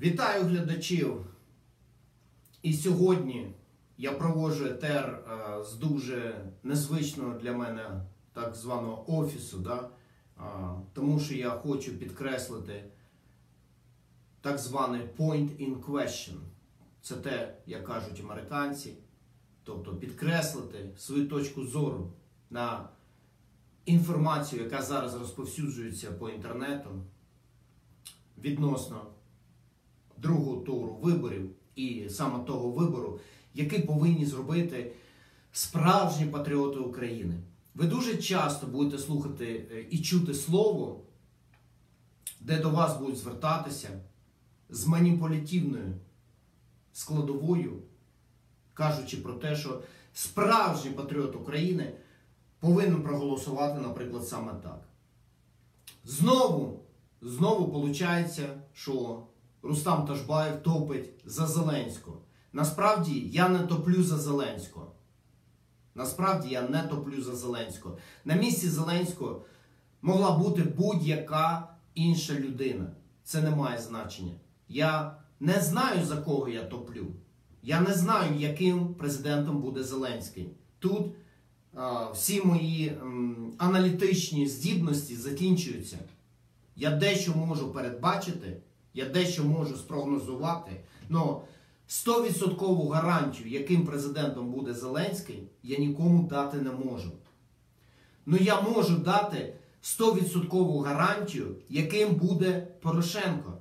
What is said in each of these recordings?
Вітаю глядачів! І сьогодні я проводжу етер е, з дуже незвичного для мене так званого офісу, да? Тому що я хочу підкреслити так званий point in question. Це те, як кажуть американці, тобто підкреслити свою точку зору на інформацію, яка зараз розповсюджується по інтернету відносно другого туру виборів і саме того вибору, який повинні зробити справжні патріоти України. Ви дуже часто будете слухати е, і чути слово, де до вас будуть звертатися з маніпулятивною складовою, кажучи про те, що справжній патріот України повинен проголосувати, наприклад, саме так. Знову, знову виходить, що Рустам Ташбаєв топить за Зеленського. Насправді я не топлю за Зеленського. Насправді я не топлю за Зеленського. На місці Зеленського могла бути будь-яка інша людина. Це не має значення. Я не знаю, за кого я топлю. Я не знаю, яким президентом буде Зеленський. Тут а, всі мої м, аналітичні здібності закінчуються. Я дещо можу передбачити, я дещо можу спрогнозувати, але 100% гарантію, яким президентом буде Зеленський, я нікому дати не можу. Ну я можу дати 100% гарантію, яким буде Порошенко.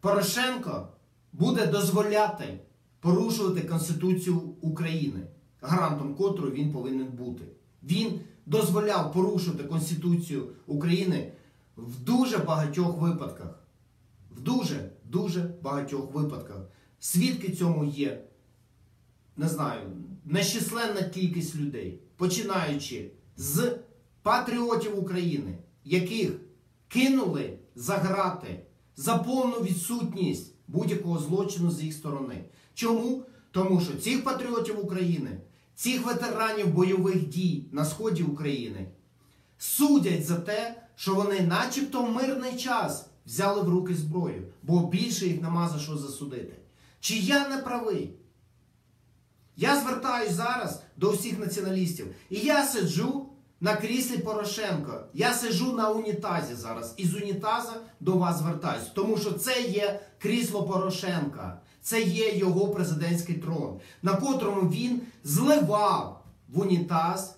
Порошенко буде дозволяти порушувати Конституцію України, гарантом котрої він повинен бути. Він дозволяв порушувати Конституцію України в дуже багатьох випадках. В дуже, дуже багатьох випадках. Свідки цьому є, не знаю, нещисленна кількість людей, починаючи з патріотів України, яких кинули за грати за повну відсутність будь-якого злочину з їх сторони. Чому? Тому що цих патріотів України, цих ветеранів бойових дій на сході України судять за те, що вони, начебто, в мирний час взяли в руки зброю, бо більше їх нема за що засудити. Чи я не правий? Я звертаюсь зараз до всіх націоналістів. І я сиджу на кріслі Порошенко. Я сиджу на унітазі зараз. І з унітаза до вас звертаюсь. Тому що це є крісло Порошенка. Це є його президентський трон, на котрому він зливав в унітаз.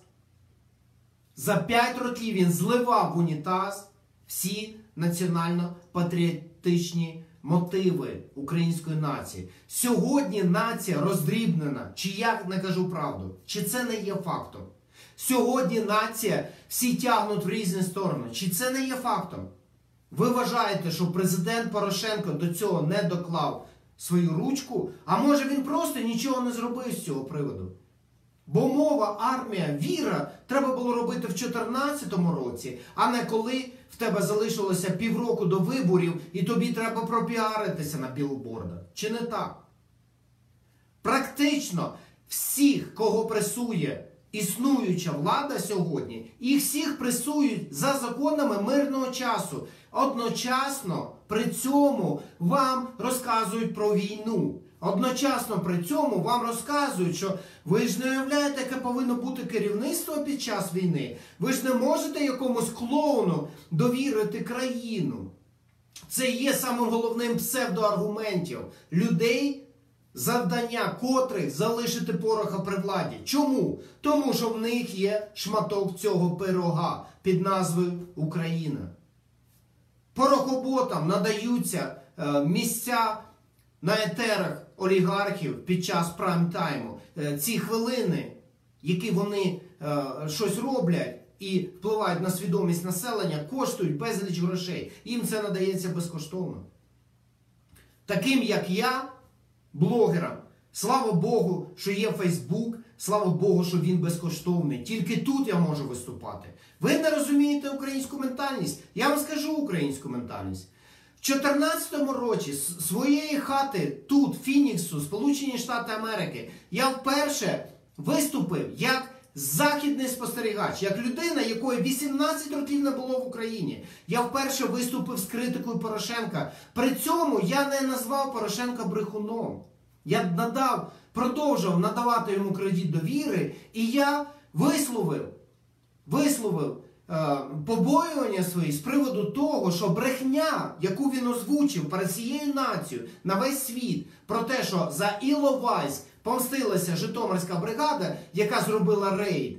За 5 років він зливав унітаз всі національно-патріотичні мотиви української нації. Сьогодні нація роздрібнена, чи я не кажу правду, чи це не є фактом. Сьогодні нація всі тягнуть в різні сторони. Чи це не є фактом? Ви вважаєте, що президент Порошенко до цього не доклав свою ручку, а може він просто нічого не зробив з цього приводу? Бо мова, армія, віра треба було робити в 2014 році, а не коли в тебе залишилося півроку до виборів і тобі треба пропіаритися на білбордах. Чи не так? Практично всіх, кого пресує існуюча влада сьогодні, їх всіх пресують за законами мирного часу. Одночасно при цьому вам розказують про війну. Одночасно при цьому вам розказують, що ви ж не уявляєте, яке повинно бути керівництво під час війни. Ви ж не можете якомусь клоуну довірити країну. Це є самим головним псевдоаргументів людей, завдання котрих залишити пороха при владі. Чому? Тому що в них є шматок цього пирога під назвою Україна. Порохоботам надаються е, місця на етерах олігархів під час прайм-тайму. Е, ці хвилини, які вони е, щось роблять і впливають на свідомість населення, коштують безліч грошей. Їм це надається безкоштовно. Таким як я, блогерам, слава Богу, що є Фейсбук, слава Богу, що він безкоштовний. Тільки тут я можу виступати. Ви не розумієте українську ментальність? Я вам скажу українську ментальність. В 2014 році з своєї хати тут, Фініксу, Сполучені Штати Америки, я вперше виступив як західний спостерігач, як людина, якої 18 років не було в Україні. Я вперше виступив з критикою Порошенка. При цьому я не назвав Порошенка брехуном. Я надав, продовжував надавати йому кредит довіри, і я висловив, висловив е, побоювання свої з приводу того, що брехня, яку він озвучив перед цією нацією на весь світ, про те, що за Іловайськ помстилася Житомирська бригада, яка зробила рейд.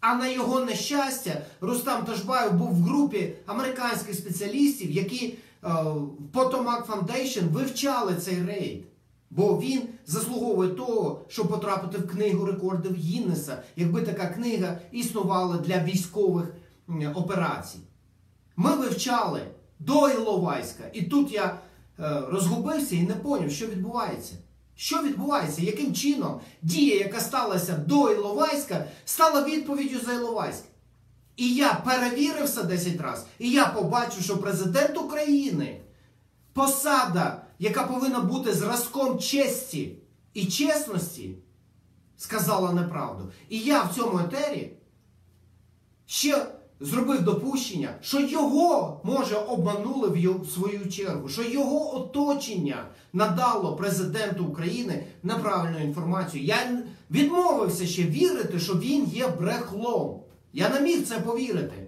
А на його нещастя, Рустам Ташбаєв був в групі американських спеціалістів, які е, в Potomac Foundation вивчали цей рейд. Бо він заслуговує того, щоб потрапити в книгу рекордів Гіннеса, якби така книга існувала для військових операцій. Ми вивчали до Іловайська, і тут я е, розгубився і не поняв, що відбувається. Що відбувається? Яким чином дія, яка сталася до Іловайська, стала відповіддю за Іловайськ? І я перевірив все 10 разів, і я побачив, що президент України, посада, яка повинна бути зразком честі і чесності, сказала неправду. І я в цьому етері ще зробив допущення, що його, може, обманули в свою чергу, що його оточення надало президенту України неправильну інформацію. Я відмовився ще вірити, що він є брехлом. Я не міг це повірити.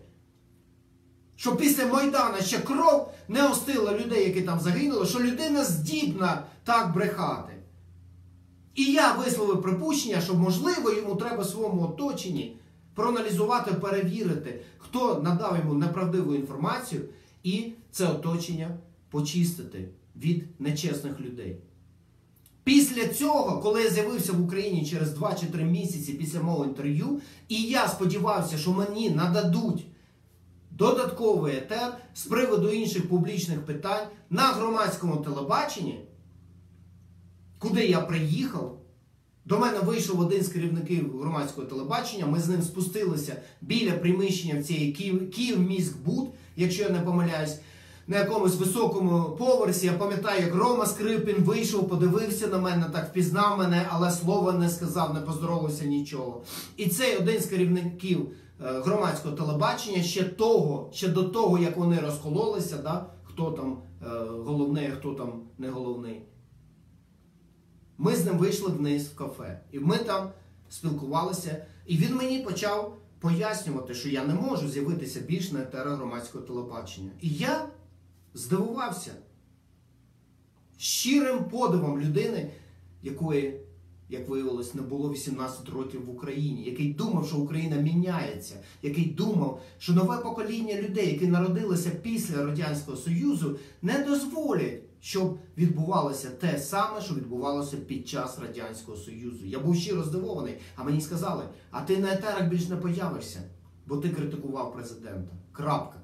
Що після Майдана ще кров не остила людей, які там загинули, що людина здібна так брехати. І я висловив припущення, що можливо йому треба в своєму оточенні проаналізувати, перевірити, хто надав йому неправдиву інформацію, і це оточення почистити від нечесних людей. Після цього, коли я з'явився в Україні через 2 чи 3 місяці після мого інтерв'ю, і я сподівався, що мені нададуть додатковий етер з приводу інших публічних питань на громадському телебаченні, куди я приїхав. До мене вийшов один з керівників громадського телебачення. Ми з ним спустилися біля приміщення в цієї Київ, Київміськбуд, якщо я не помиляюсь, на якомусь високому поверсі. Я пам'ятаю, як Рома Скрипін вийшов, подивився на мене, так впізнав мене, але слова не сказав, не поздоровався нічого. І цей один з керівників громадського телебачення ще того, ще до того, як вони розкололися, да, хто там е, головний, а хто там не головний. Ми з ним вийшли вниз в кафе, і ми там спілкувалися, і він мені почав пояснювати, що я не можу з'явитися більш на етера громадського телебачення. І я здивувався щирим подивом людини, якої, як виявилось, не було 18 років в Україні, який думав, що Україна міняється, який думав, що нове покоління людей, які народилися після Радянського Союзу, не дозволять, щоб відбувалося те саме, що відбувалося під час Радянського Союзу. Я був щиро здивований, а мені сказали, а ти на етерах більш не появишся, бо ти критикував президента. Крапка.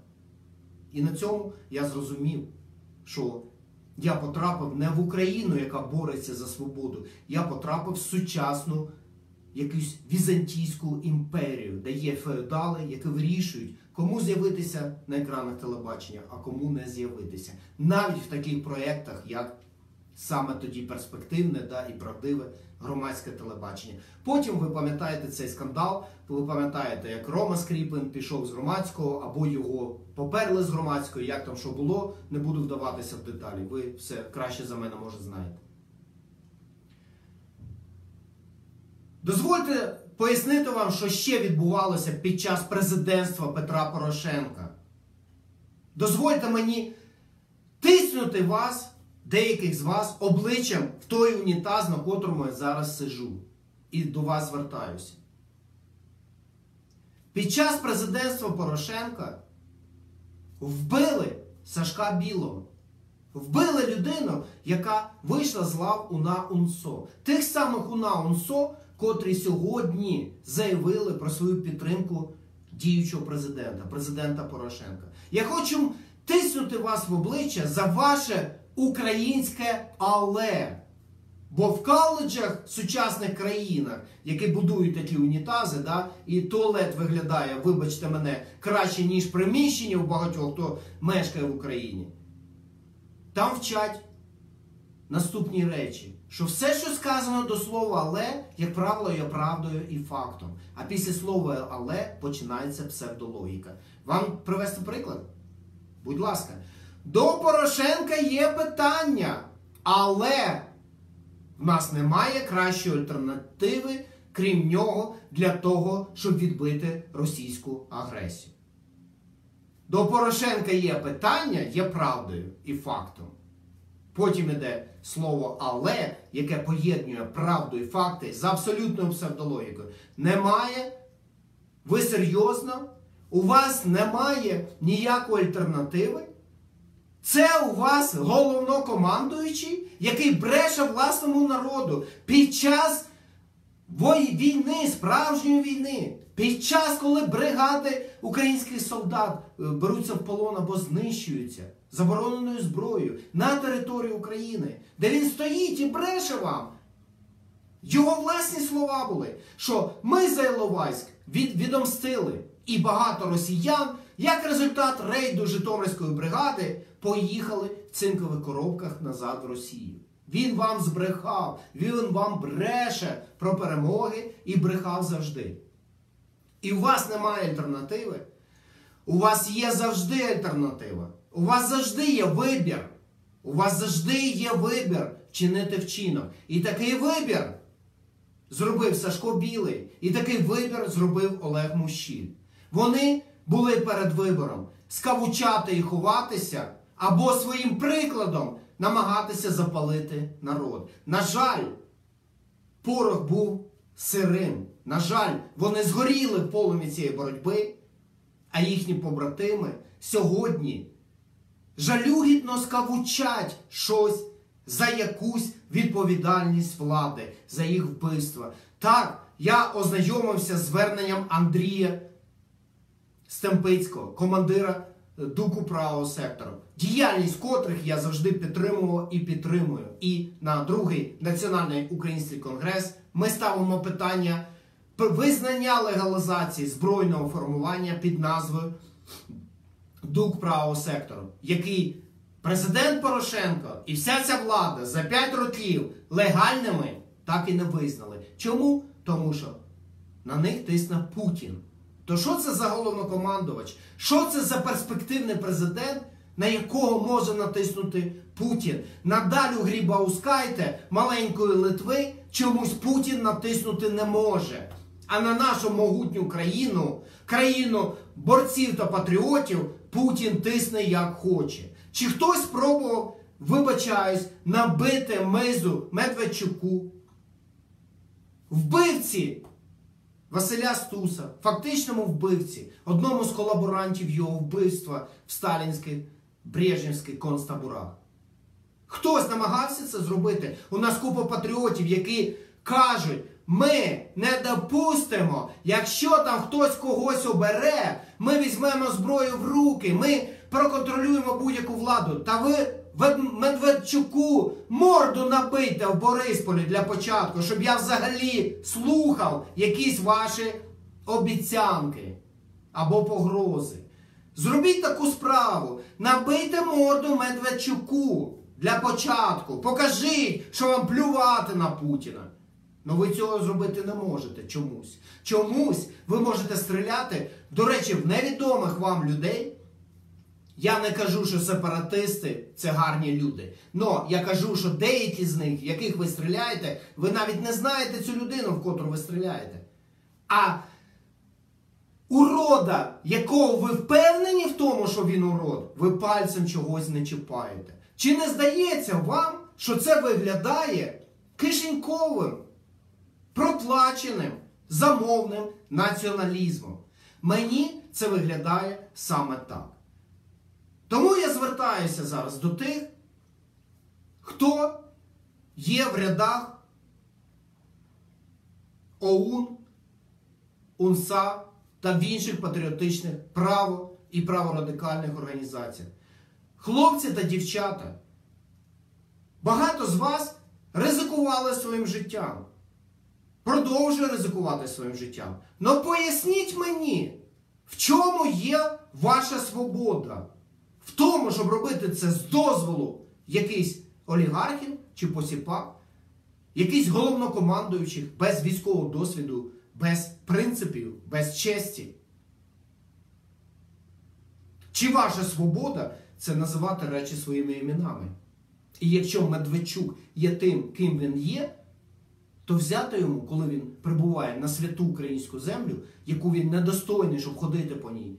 І на цьому я зрозумів, що я потрапив не в Україну, яка бореться за свободу. Я потрапив в сучасну якусь візантійську імперію, де є феодали, які вирішують, кому з'явитися на екранах телебачення, а кому не з'явитися. Навіть в таких проєктах, як саме тоді перспективне да, і правдиве громадське телебачення. Потім ви пам'ятаєте цей скандал, ви пам'ятаєте, як Рома Скріпин пішов з громадського або його поперли з громадського, як там що було, не буду вдаватися в деталі. Ви все краще за мене може знаєте. Дозвольте пояснити вам, що ще відбувалося під час президентства Петра Порошенка. Дозвольте мені тиснути вас, деяких з вас, обличчям в той унітаз, на котрому я зараз сижу. І до вас звертаюся. Під час президентства Порошенка вбили Сашка Білого. Вбили людину, яка вийшла з лав УНА УНСО. Тих самих УНА УНСО, котрі сьогодні заявили про свою підтримку діючого президента, президента Порошенка. Я хочу тиснути вас в обличчя за ваше українське але. Бо в коледжах в сучасних країнах, які будують такі унітази, да, і туалет виглядає, вибачте мене, краще, ніж приміщення у багатьох, хто мешкає в Україні. Там вчать наступні речі: що все, що сказано до слова але, як правило, є правдою і фактом. А після слова але починається псевдологіка. Вам привести приклад? Будь ласка, до Порошенка є питання, але в нас немає кращої альтернативи, крім нього, для того, щоб відбити російську агресію. До Порошенка є питання, є правдою і фактом. Потім іде слово але, яке поєднує правду і факти з абсолютною псевдологікою. Немає. Ви серйозно? У вас немає ніякої альтернативи? Це у вас головнокомандуючий, який бреше власному народу під час війни, справжньої війни, під час, коли бригади українських солдат е, беруться в полон або знищуються забороненою зброєю на території України, де він стоїть і бреше вам. Його власні слова були, що ми за Іловайськ від, відомстили, і багато росіян, як результат рейду Житомирської бригади, поїхали в цинкових коробках назад в Росію. Він вам збрехав, він вам бреше про перемоги і брехав завжди. І у вас немає альтернативи. У вас є завжди альтернатива. У вас завжди є вибір. У вас завжди є вибір чинити вчинок. І такий вибір зробив Сашко Білий. І такий вибір зробив Олег Мущіль. Вони були перед вибором скавучати і ховатися або своїм прикладом намагатися запалити народ. На жаль, порох був сирим. На жаль, вони згоріли в полумі цієї боротьби, а їхні побратими сьогодні жалюгідно скавучать щось за якусь відповідальність влади, за їх вбивство. Так, я ознайомився з зверненням Андрія Стемпицького, командира Дуку правого сектору, діяльність котрих я завжди підтримував і підтримую. І на другий національний український конгрес ми ставимо питання визнання легалізації збройного формування під назвою Дук правого сектору, який президент Порошенко і вся ця влада за 5 років легальними так і не визнали. Чому? Тому що на них тисне Путін. То що це за головнокомандувач? Що це за перспективний президент, на якого може натиснути Путін? На Далю Грібаускайте, маленької Литви, чомусь Путін натиснути не може. А на нашу могутню країну, країну борців та патріотів, Путін тисне як хоче. Чи хтось спробував, вибачаюсь, набити мизу Медведчуку? Вбивці Василя Стуса, фактичному вбивці, одному з колаборантів його вбивства в сталінських Брежнівських концтаборах. Хтось намагався це зробити. У нас купа патріотів, які кажуть, ми не допустимо, якщо там хтось когось обере, ми візьмемо зброю в руки, ми проконтролюємо будь-яку владу. Та ви Медведчуку морду набийте в Борисполі для початку, щоб я взагалі слухав якісь ваші обіцянки або погрози. Зробіть таку справу. Набийте морду Медведчуку для початку. Покажіть, що вам плювати на Путіна. Ну ви цього зробити не можете чомусь. Чомусь ви можете стріляти, до речі, в невідомих вам людей. Я не кажу, що сепаратисти це гарні люди. Но я кажу, що деякі з них, яких ви стріляєте, ви навіть не знаєте цю людину, в котру ви стріляєте. А урода, якого ви впевнені в тому, що він урод, ви пальцем чогось не чіпаєте. Чи не здається вам, що це виглядає кишеньковим, проплаченим, замовним націоналізмом? Мені це виглядає саме так. Тому я звертаюся зараз до тих, хто є в рядах ОУН, УНСА та в інших патріотичних право і праворадикальних організаціях. Хлопці та дівчата, багато з вас ризикували своїм життям. Продовжує ризикувати своїм життям. Но поясніть мені, в чому є ваша свобода? В тому, щоб робити це з дозволу якихось олігархів чи посіпак, якийсь головнокомандуючих без військового досвіду, без принципів, без честі. Чи ваша свобода це називати речі своїми іменами? І якщо Медведчук є тим, ким він є, то взяти йому, коли він прибуває на святу українську землю, яку він недостойний, щоб ходити по ній,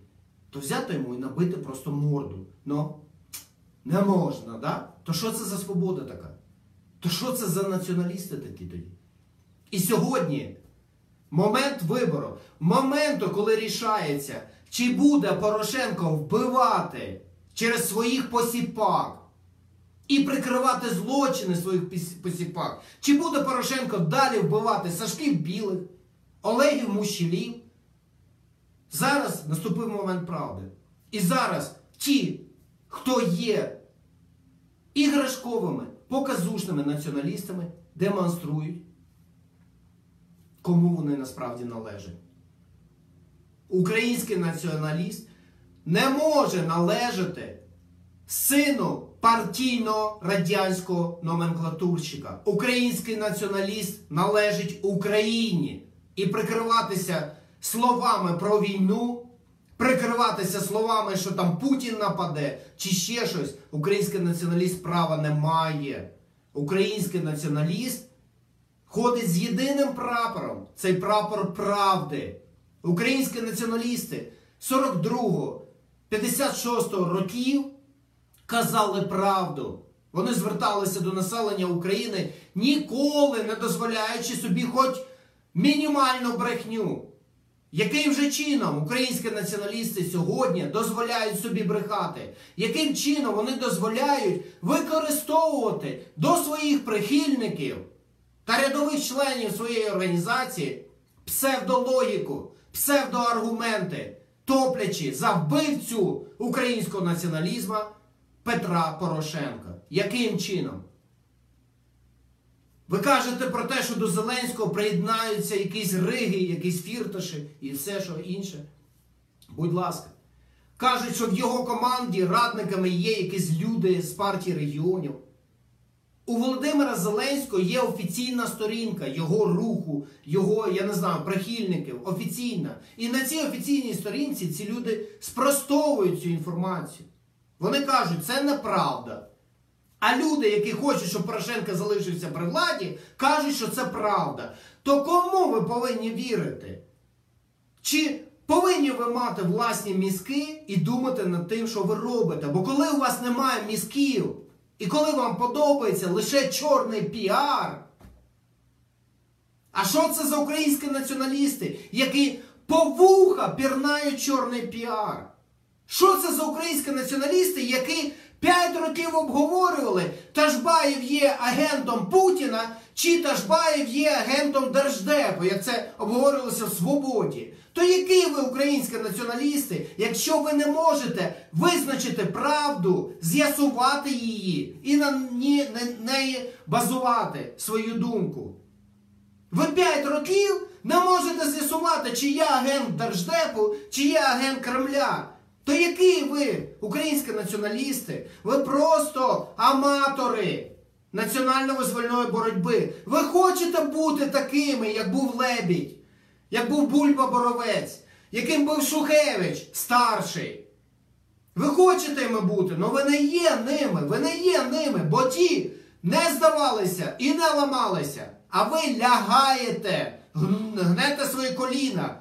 то взяти йому і набити просто морду. Ну, не можна, да? То що це за свобода така? То що це за націоналісти такі тоді? І сьогодні момент вибору, моменту, коли рішається, чи буде Порошенко вбивати через своїх посіпак і прикривати злочини своїх посіпак, чи буде Порошенко далі вбивати Сашків Білих, Олегів Мущілів. Зараз наступив момент правди. І зараз ті, хто є іграшковими, показушними націоналістами, демонструють, кому вони насправді належать. Український націоналіст не може належати сину партійно радянського номенклатурщика. Український націоналіст належить Україні і прикриватися словами про війну, прикриватися словами, що там Путін нападе, чи ще щось. Український націоналіст права не має. Український націоналіст ходить з єдиним прапором. Цей прапор правди. Українські націоналісти 42-го, 56-го років казали правду. Вони зверталися до населення України ніколи не дозволяючи собі хоч мінімальну брехню. Яким же чином українські націоналісти сьогодні дозволяють собі брехати? Яким чином вони дозволяють використовувати до своїх прихильників та рядових членів своєї організації псевдологіку, псевдоаргументи, топлячи за вбивцю українського націоналізму Петра Порошенка? Яким чином? Ви кажете про те, що до Зеленського приєднаються якісь риги, якісь фірташі і все що інше. Будь ласка. Кажуть, що в його команді радниками є якісь люди з партії регіонів. У Володимира Зеленського є офіційна сторінка його руху, його, я не знаю, прихильників, офіційна. І на цій офіційній сторінці ці люди спростовують цю інформацію. Вони кажуть, це неправда. А люди, які хочуть, щоб Порошенко залишився при владі, кажуть, що це правда. То кому ви повинні вірити? Чи повинні ви мати власні мізки і думати над тим, що ви робите? Бо коли у вас немає мізків, і коли вам подобається лише чорний піар, а що це за українські націоналісти, які по вуха пірнають чорний піар? Що це за українські націоналісти, які 5 років обговорювали, Ташбаєв є агентом Путіна, чи Ташбаєв є агентом Держдепу, як це обговорювалося в Свободі? То які ви українські націоналісти, якщо ви не можете визначити правду, з'ясувати її і на неї базувати свою думку? Ви 5 років не можете з'ясувати, чи я агент Держдепу, чи я агент Кремля. То які ви, українські націоналісти, ви просто аматори національно-визвольної боротьби. Ви хочете бути такими, як був Лебідь, як був Бульба Боровець, яким був Шухевич старший. Ви хочете іми бути, але ви не є ними, ви не є ними, бо ті не здавалися і не ламалися. А ви лягаєте, гнете свої коліна.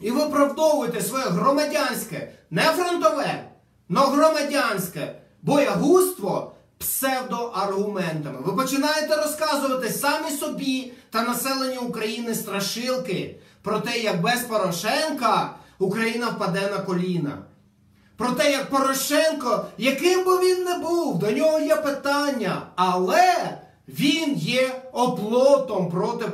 І виправдовуєте своє громадянське, не фронтове, но громадянське боягузтво псевдоаргументами. Ви починаєте розказувати самі собі та населенню України страшилки про те, як без Порошенка Україна впаде на коліна. Про те, як Порошенко, яким би він не був, до нього є питання, але він є оплотом проти,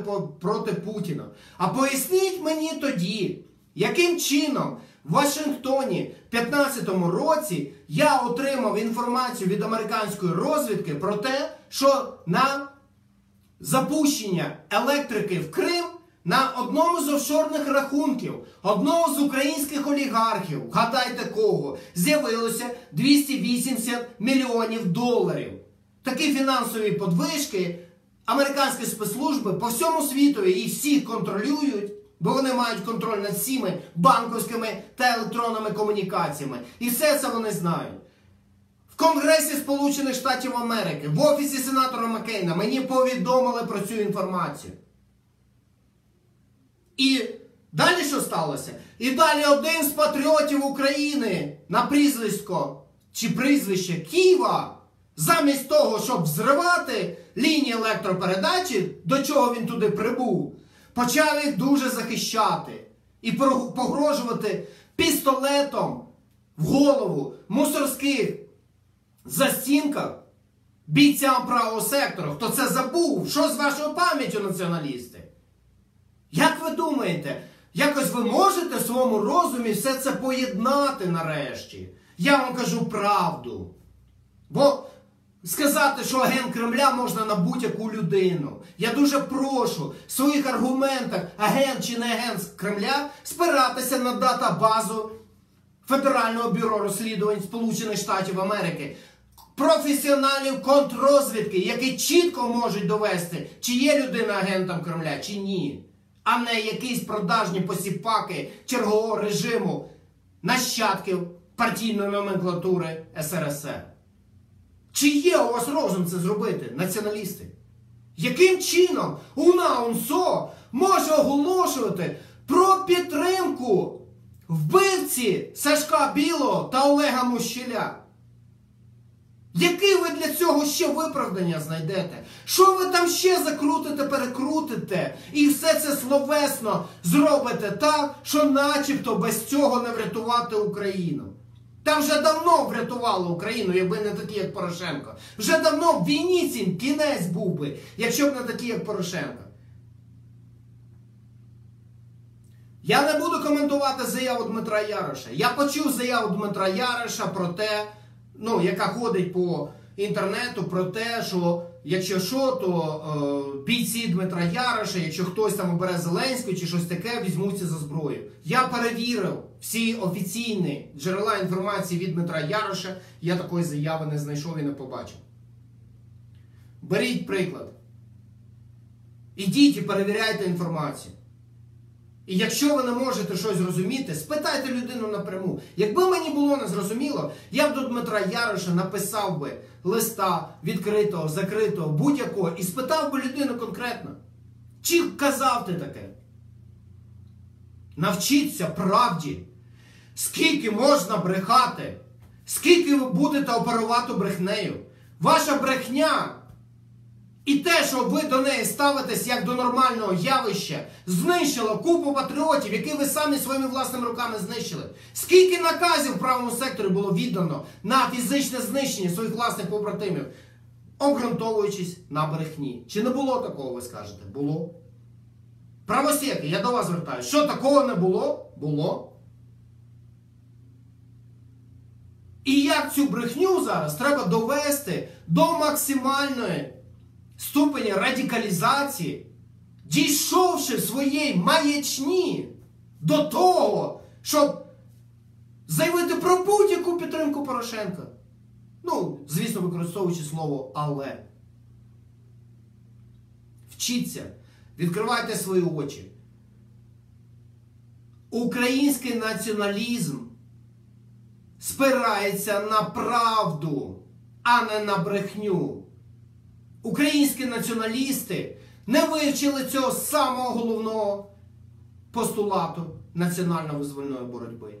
проти Путіна. А поясніть мені тоді. Яким чином в Вашингтоні в 2015 році я отримав інформацію від американської розвідки про те, що на запущення електрики в Крим на одному з офшорних рахунків одного з українських олігархів, гадайте кого, з'явилося 280 мільйонів доларів. такі фінансові подвижки, американські спецслужби по всьому світу їх всіх контролюють, бо вони мають контроль над всіми банковськими та електронними комунікаціями. І все це вони знають. В Конгресі Сполучених Штатів Америки, в офісі сенатора Маккейна мені повідомили про цю інформацію. І далі що сталося? І далі один з патріотів України на прізвисько чи прізвище Києва, замість того, щоб взривати лінії електропередачі, до чого він туди прибув, почав їх дуже захищати і погрожувати пістолетом в голову мусорських застінках бійцям правого сектору. Хто це забув? Що з вашою пам'яттю, націоналісти? Як ви думаєте, якось ви можете в своєму розумі все це поєднати нарешті? Я вам кажу правду. Бо сказати, що агент Кремля можна на будь-яку людину. Я дуже прошу в своїх аргументах, агент чи не агент Кремля, спиратися на датабазу Федерального бюро розслідувань Сполучених Штатів Америки. Професіоналів контррозвідки, які чітко можуть довести, чи є людина агентом Кремля, чи ні а не якісь продажні посіпаки чергового режиму нащадків партійної номенклатури СРСР. Чи є у вас розум це зробити, націоналісти? Яким чином УНА УНСО може оголошувати про підтримку вбивці Сашка Білого та Олега Мощеля? Який ви для цього ще виправдання знайдете? Що ви там ще закрутите, перекрутите? І все це словесно зробите так, що начебто без цього не врятувати Україну. Там вже давно врятувало Україну, якби не такі, як Порошенко. Вже давно в війні цим кінець був би, якщо б не такі, як Порошенко. Я не буду коментувати заяву Дмитра Яроша. Я почув заяву Дмитра Яроша про те ну, яка ходить по інтернету про те, що якщо що, то е, бійці Дмитра Яроша, якщо хтось там обере Зеленського чи щось таке, візьмуться за зброю. Я перевірив всі офіційні джерела інформації від Дмитра Яроша, я такої заяви не знайшов і не побачив. Беріть приклад. Ідіть і перевіряйте інформацію. І якщо ви не можете щось зрозуміти, спитайте людину напряму. Якби мені було незрозуміло, я б до Дмитра Яроша написав би листа відкритого, закритого, будь-якого, і спитав би людину конкретно. Чи казав ти таке? Навчіться правді, скільки можна брехати, скільки ви будете оперувати брехнею. Ваша брехня і те, що ви до неї ставитесь як до нормального явища, знищило купу патріотів, які ви самі своїми власними руками знищили. Скільки наказів правому секторі було віддано на фізичне знищення своїх власних побратимів, обґрунтовуючись на брехні? Чи не було такого, ви скажете? Було. Правосеки, я до вас звертаюся. Що такого не було? Було. І як цю брехню зараз треба довести до максимальної ступеня радикалізації, дійшовши в своїй маячні до того, щоб заявити про будь-яку підтримку Порошенка. Ну, звісно, використовуючи слово але. Вчіться, відкривайте свої очі. Український націоналізм спирається на правду, а не на брехню українські націоналісти не вивчили цього самого головного постулату національно-визвольної боротьби.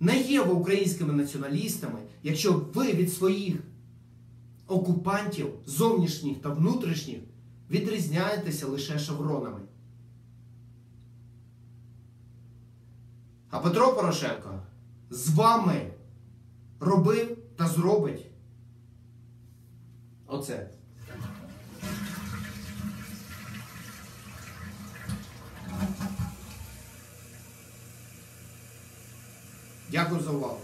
Не є ви українськими націоналістами, якщо ви від своїх окупантів, зовнішніх та внутрішніх, відрізняєтеся лише шевронами. А Петро Порошенко з вами робив та зробить Оце. Дякую за увагу.